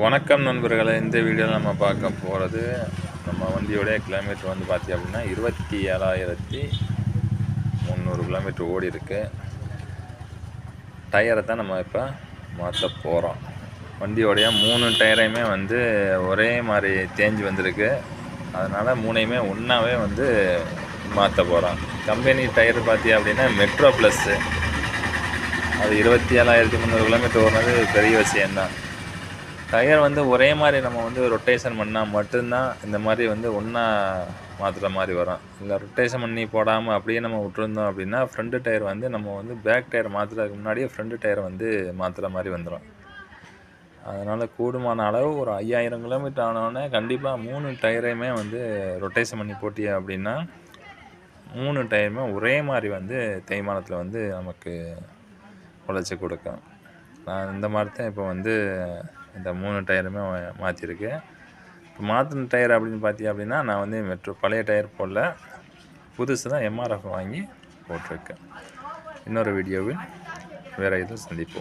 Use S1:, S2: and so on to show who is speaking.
S1: வணக்கம் நண்பர்களை இந்த வீடியோவில் நம்ம பார்க்க போகிறது நம்ம வண்டியோடைய கிலோமீட்டர் வந்து பார்த்தி அப்படின்னா இருபத்தி ஏழாயிரத்தி முந்நூறு கிலோமீட்டர் ஓடி இருக்கு. டயரை தான் நம்ம இப்போ மாற்ற போகிறோம் வண்டியோடைய மூணு டயரையுமே வந்து ஒரே மாதிரி தேஞ்சு வந்திருக்கு. அதனால் மூணையுமே ஒன்றாவே வந்து மாற்ற போகிறோம் கம்பெனி டயர் பார்த்தி அப்படின்னா மெட்ரோ ப்ளஸ்ஸு அது இருபத்தி ஏழாயிரத்தி முந்நூறு கிலோமீட்டர் ஓடுனது பெரிய விஷயம்தான். டயர் வந்து ஒரே மாதிரி நம்ம வந்து ரொட்டேஷன் பண்ணால் மட்டும்தான் இந்த மாதிரி வந்து ஒன்றா மாற்றுற மாதிரி வரும். இல்லை ரொட்டேஷன் பண்ணி போடாமல் அப்படியே நம்ம விட்டுருந்தோம் அப்படின்னா ஃப்ரண்ட்டு டயர் வந்து நம்ம வந்து பேக் டயர் மாற்றுறதுக்கு முன்னாடியே ஃப்ரண்ட் டயர் வந்து மாற்றுற மாதிரி வந்துடும் அதனால் கூடுமான அளவு ஒரு ஐயாயிரம் கிலோமீட்டர் ஆனோடனே கண்டிப்பாக மூணு டயரையுமே வந்து ரொட்டேஷன் பண்ணி போட்டிய அப்படின்னா மூணு டயருமே ஒரே மாதிரி வந்து தேய்மானத்தில் வந்து நமக்கு உழைச்சி கொடுக்கும். நான் இந்த மாதிரி தான் இப்போ வந்து இந்த மூணு டயருமே மாற்றிருக்கேன் இப்போ மாற்றின டயர் அப்படின்னு பார்த்தீங்க அப்படின்னா நான் வந்து மெட்ரோ பழைய டயர் போடல. புதுசு தான் எம்ஆர்எஃப் வாங்கி போட்டிருக்கேன். இன்னொரு வீடியோவில் வேறு எதுவும் சந்திப்போம்.